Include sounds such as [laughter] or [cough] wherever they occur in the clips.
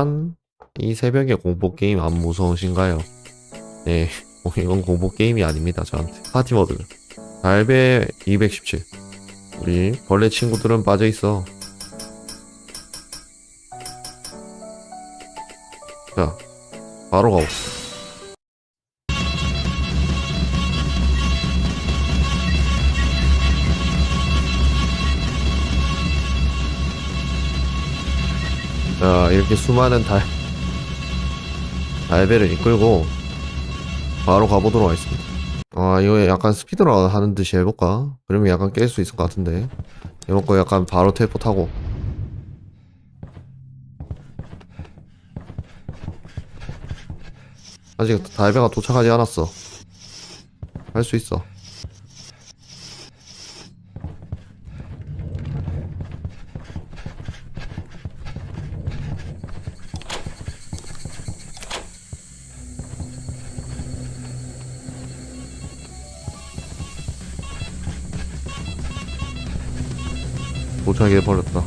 짜란 이 새벽에 공포 게임 안 무서우신가요? 네 [laughs] 이건 공포 게임이 아닙니다 저한테. 파티 모드 달배 217 우리 벌레 친구들은 빠져있어. 자 바로 가봅시다 자 이렇게 수많은 달 달배를 이끌고 바로 가보도록 하겠습니다. 아 이거 약간 스피드런 하는 듯이 해볼까? 그러면 약간 깰 수 있을 것 같은데. 이런 거 약간 바로 텔포 타고. 아직 달배가 도착하지 않았어. 할 수 있어 도착해버렸다.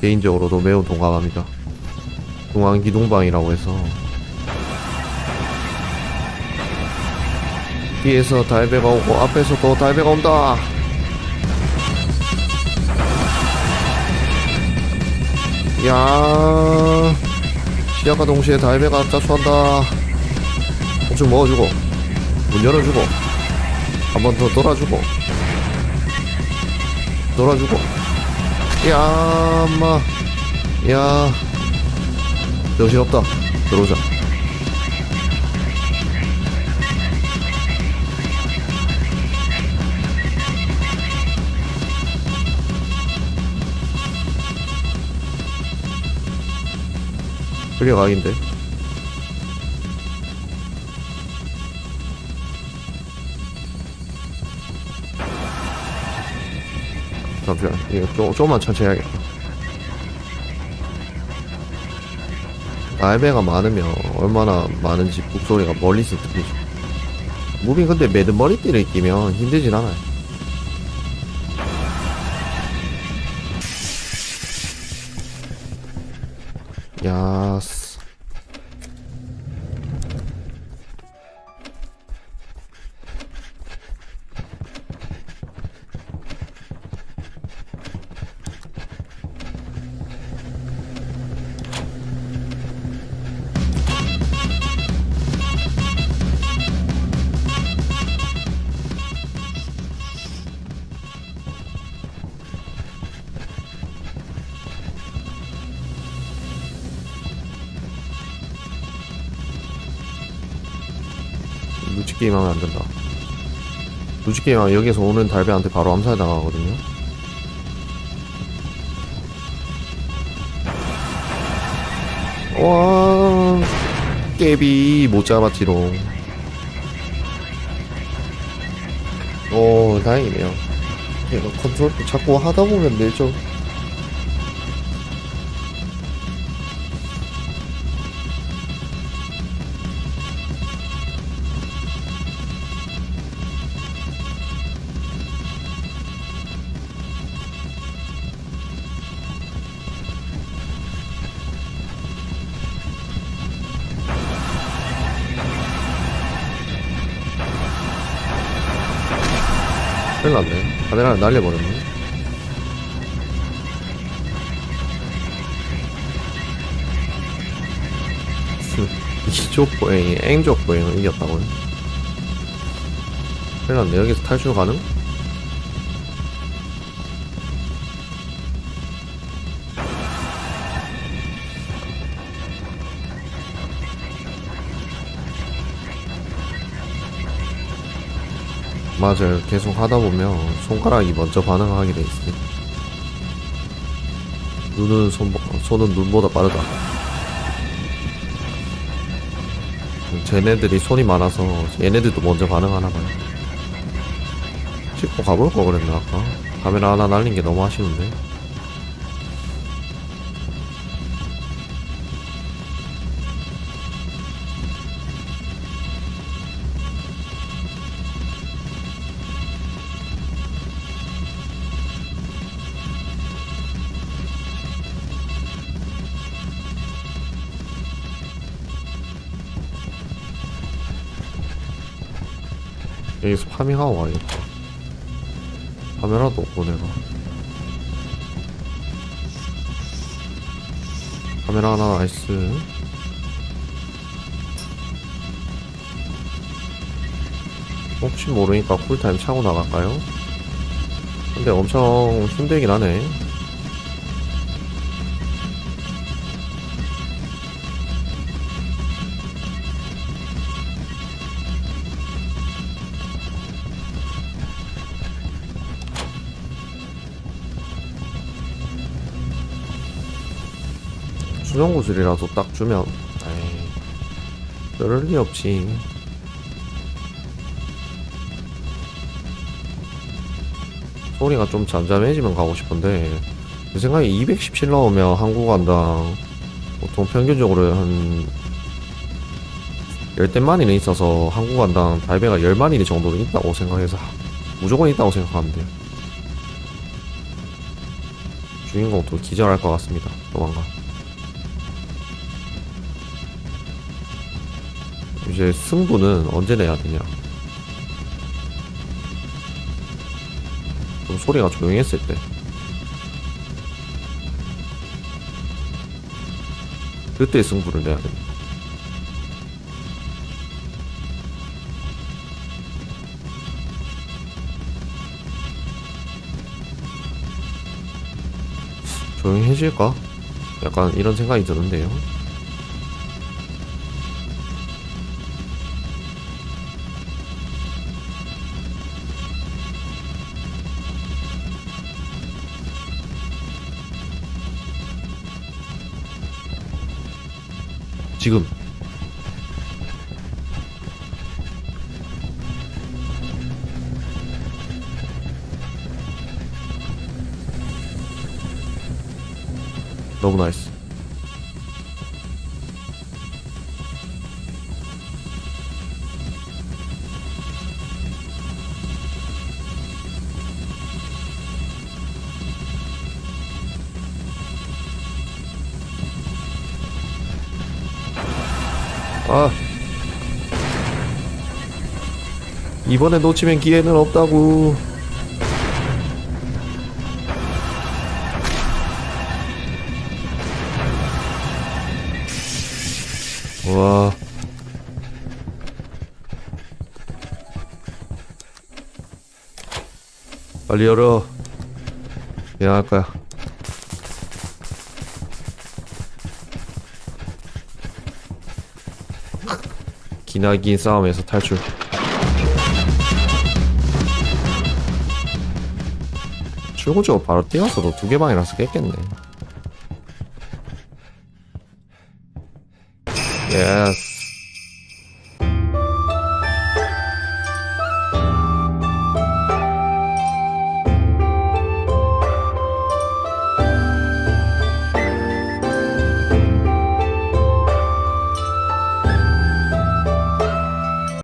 개인적으로도 매우 동감합니다. 중앙기둥방이라고 해서. 뒤에서 달배가 오고 앞에서 또 달배가 온다. 야 시작과 동시에 달배가 짜수한다 엄청 먹어주고 문 열어주고 한 번더 돌아주고 돌아주고. 야 엄마. 야. 정신없다. 들어오자. 끌려가긴데 잠시만 이거 조, 조금만 천천히 해야겠다 알배가 많으면 얼마나 많은지 북소리가 멀리서 들리죠 무빙 근데 매듭 머리띠를 끼면 힘들진 않아요. 야스 게임 하면 안 된다. 눈치 게임 하면 여기서 오는 달배한테 바로 암살 당하거든요. 와, 깨비 못 잡았지롱. 오, 다행이네요. 컨트롤 자꾸 하다 보면 늘죠. 큰일 났네. 카메라를 날려버렸네. [laughs] 이쪽 보행이 N쪽 보행을 이겼다고요? 큰일 났네. 여기서 탈출 가능? 맞아요. 계속 하다 보면 손가락이 먼저 반응하게 돼 있습니다. 눈은 손, 손은 눈보다 빠르다. 쟤네들이 손이 많아서 얘네들도 먼저 반응하나 봐요. 짚고 가볼 거 그랬나 아까? 카메라 하나 날린 게 너무 아쉬운데. 여기서 파밍하고 와야겠다. 카메라도 없고 내가. 카메라 하나 나이스. 혹시 모르니까 쿨타임 차고 나갈까요? 근데 엄청 힘들긴 하네 수정 구슬이라도 딱 주면. 에이 그럴 리 없지. 소리가 좀 잠잠해지면 가고 싶은데 내 생각에 217 넣으면 한국 간당. 보통 평균적으로 한 10대만이는 있어서 한국 간당 달배가 10마리 정도는 있다고 생각해서 무조건 있다고 생각하면 돼요. 주인공도 기절할 것 같습니다. 도망가 이제 승부는 언제 내야 되냐? 좀 소리가 조용했을 때. 그때 승부를 내야 됩니다. 조용해질까? 약간 이런 생각이 드는데요 지금. 너무 나이스 아. 이번에 놓치면 기회는 없다고. 와. 빨리 열어. 미안할 거야 기나긴 싸움에서 탈출. 출구적으로 바로 뛰어서도 두 개 방이라서 깼겠네. 예스